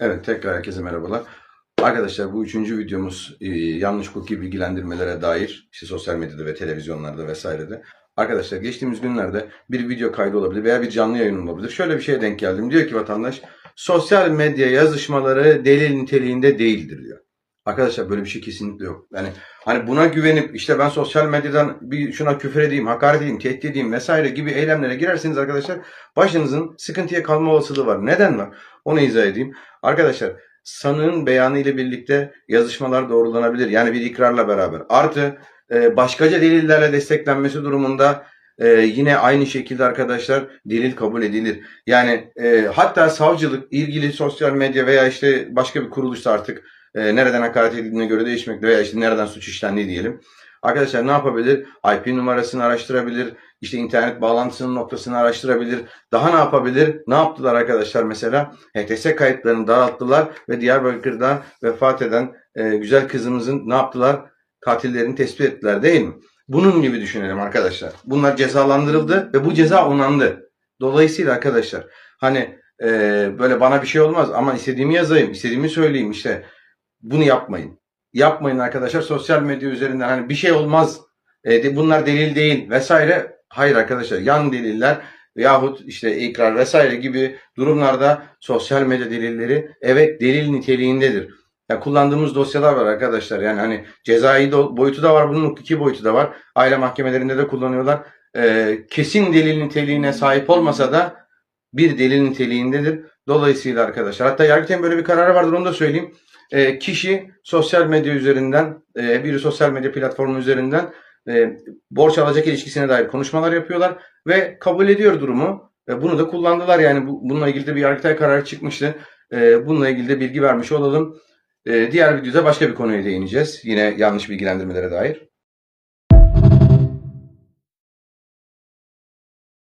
Evet tekrar herkese merhabalar. Arkadaşlar bu üçüncü videomuz e, yanlış hukuki bilgilendirmelere dair işte sosyal medyada ve televizyonlarda vesairede. Arkadaşlar geçtiğimiz günlerde bir video kaydı olabilir veya bir canlı yayın olabilir. Şöyle bir şeye denk geldim. Diyor ki vatandaş sosyal medya yazışmaları delil niteliğinde değildir diyor. Arkadaşlar böyle bir şey kesinlikle yok. Yani hani buna güvenip işte ben sosyal medyadan bir şuna küfür edeyim, hakaret edeyim, tehdit edeyim vesaire gibi eylemlere girerseniz arkadaşlar başınızın sıkıntıya kalma olasılığı var. Neden var? Onu izah edeyim. Arkadaşlar sanığın beyanı ile birlikte yazışmalar doğrulanabilir. Yani bir ikrarla beraber. Artı e, başkaca delillerle desteklenmesi durumunda e, yine aynı şekilde arkadaşlar delil kabul edilir. Yani e, hatta savcılık ilgili sosyal medya veya işte başka bir kuruluşta artık e, nereden hakaret edildiğine göre değişmekte veya işte nereden suç işlendiği diyelim. Arkadaşlar ne yapabilir? IP numarasını araştırabilir. işte internet bağlantısının noktasını araştırabilir. Daha ne yapabilir? Ne yaptılar arkadaşlar mesela? HTS kayıtlarını dağıttılar ve Diyarbakır'da vefat eden e, güzel kızımızın ne yaptılar? Katillerini tespit ettiler değil mi? Bunun gibi düşünelim arkadaşlar. Bunlar cezalandırıldı ve bu ceza onandı. Dolayısıyla arkadaşlar hani e, böyle bana bir şey olmaz ama istediğimi yazayım, istediğimi söyleyeyim işte bunu yapmayın. Yapmayın arkadaşlar sosyal medya üzerinden hani bir şey olmaz e, bunlar delil değil vesaire. Hayır arkadaşlar yan deliller yahut işte ikrar vesaire gibi durumlarda sosyal medya delilleri evet delil niteliğindedir. Ya kullandığımız dosyalar var arkadaşlar. Yani hani cezai boyutu da var, bunun hukuki boyutu da var. Aile mahkemelerinde de kullanıyorlar. Ee, kesin delil niteliğine sahip olmasa da bir delil niteliğindedir. Dolayısıyla arkadaşlar hatta Yargıtay'ın böyle bir kararı vardır onu da söyleyeyim. Ee, kişi sosyal medya üzerinden, e, bir sosyal medya platformu üzerinden e, borç alacak ilişkisine dair konuşmalar yapıyorlar ve kabul ediyor durumu. Bunu da kullandılar yani bu, bununla ilgili de bir Yargıtay kararı çıkmıştı. E, bununla ilgili de bilgi vermiş olalım. E, diğer videoda başka bir konuya değineceğiz. Yine yanlış bilgilendirmelere dair.